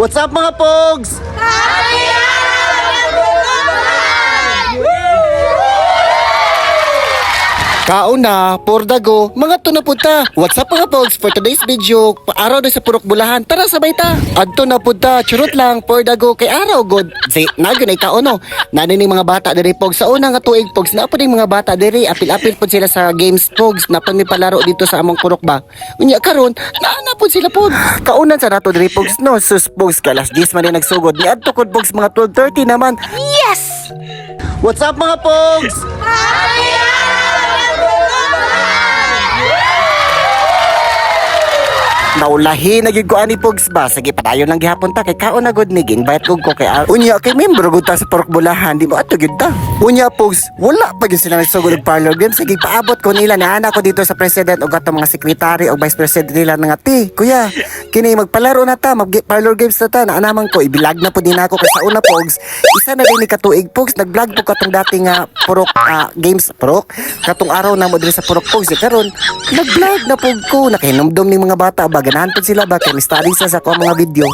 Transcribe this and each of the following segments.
What's up mga pogs? Kauna, Pordago, mga to na punta. What's up mga pogs? For today's video, araw na sa Purok Bulahan. Tara sabay ta. Adto na punta, churot lang, Pordago kay araw god. Si nagyo na no. Nanining mga bata diri pogs sa una nga tuig pogs na ning mga bata diri apil-apil pud sila sa games pogs na mi palaro dito sa among Purok ba. Unya karon, naana pud sila pogs. Kaunan sa nato diri pogs no, sus pogs kalas 10 man nagsugod. Ni adto kod pogs mga 12:30 naman. Yes! What's up mga pogs? Naulahi na gyud ko ani pogs ba sige padayon lang gihapon ta. Kay kaon na gud ni invite ko ko kay unya kay membro gud ta sa Pork Bulahan. Di mo ato gyud ta unya pogs wala pa gyud sila nagsugod og parlor game sige paabot ko nila. Naana ko dito sa president ug ato mga secretary ug vice president nila nga ti kuya kini magpalaro na ta mag parlor games na ta. Naanaman ko ibilag na po din ako. Kay sa una pogs isa na din ni katuig pogs nag-vlog po katong dati nga Porok ah, games Porok. Katong araw na mo diri sa Porok pogs eh, karon nag-vlog na pog ko. Nakahinumdum ning mga bata ba? Ganahan sila ba? Kay study sa sa mga video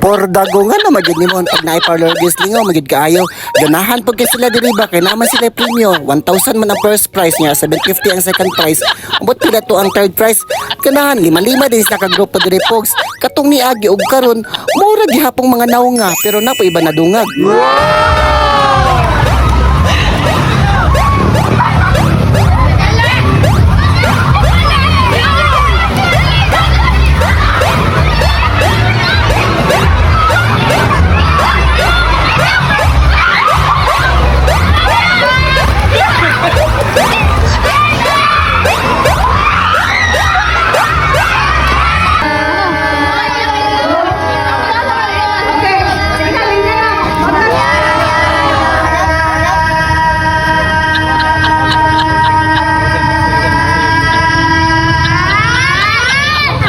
por dago nga na magid nimo pag naay parlor guest lingo magid kaayo. Ganahan pud kay sila diri ba kay naman sila premium. 1000 man ang first prize niya 750 ang second prize ambot pila to ang third prize ganahan lima lima din sa ka grupo diri pogs katong niagi og karon mura gihapong mga naunga pero napo iba na dungag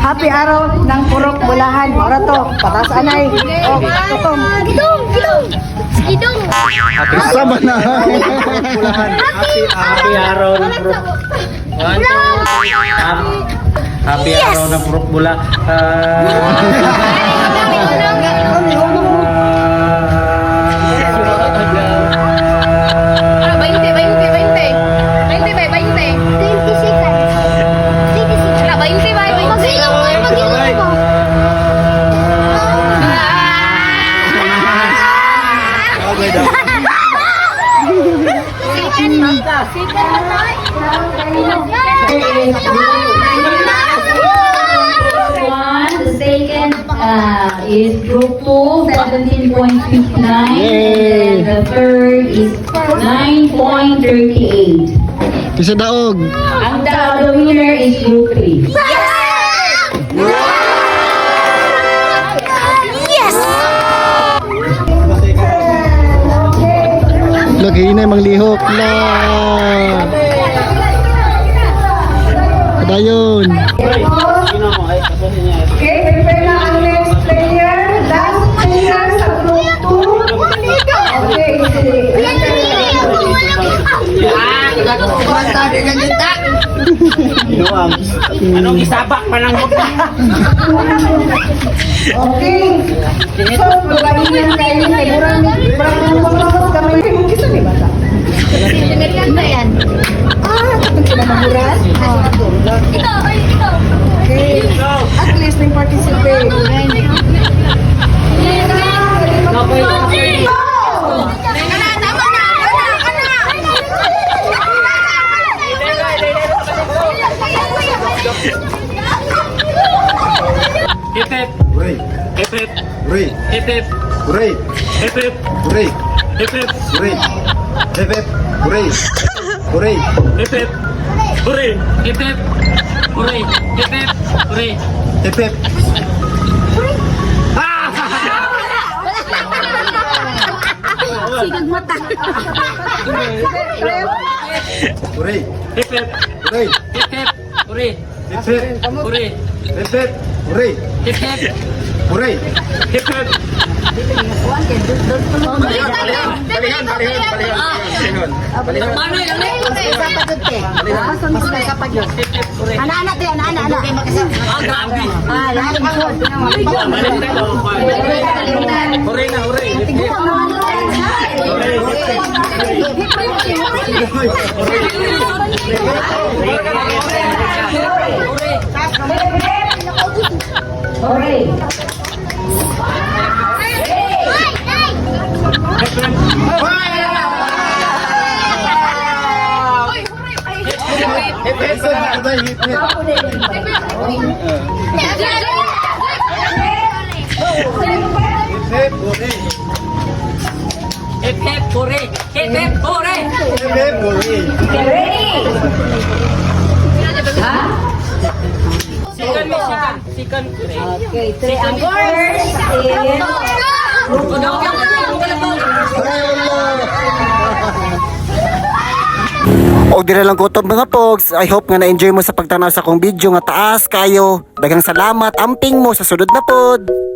Happy araw ng Purok Bulahan. Mao ra to. Patas anay. Oh, tutong. Gidong! Gidong! Gidong! sama na Happy, happy araw ng purok. One, two, three. Happy, happy araw ng purok bula. One. The second uh, is group 2, 17.59. And the third is 9.38. isa daog Ang the, the winner is group 3. lagi na lihok na niya. Okay, prepare na ang next player. Last player sa group 2. Okay, sige. Inuwang. Anong isabak pa ng mukha? Okay. So, lugayin kayo kay Murang Murang kami. Hooray! Hip hip. Hooray! Hip hip. Hooray! Hip hip. Hooray! Hip hip! Hooray! Hooray! Hip hip. Hooray. Hip hip. Hooray. Hip hip. Hooray. Hip hip! Ah! Sigag mata. Hooray! Hip hip. Hooray! Hip hip. Hooray. Hip hip! Hooray. Hip hip! Hooray! Hip hip. Hooray! Hip hip. Balihan, balihan, balihan, balihan, balihan. Balihan. Paano yun? Anak-anak anak-anak. Ah, grabe. Ah, lahat ng mga. Balik tayo. Hooray na, hooray. Hip. Hooray! Hip hip! Sabay, hip hip! Hip! Hooray! Hip hip. Hooray. Hip hip. Hooray. Hip hip! Hooray! Ha? Sikan. Okay, three. Ang first is... O dire lang ko to mga pogs. I hope nga na-enjoy mo sa pagtanaw sa akong video nga taas kayo. Daghang salamat. Amping mo sa sunod na pod.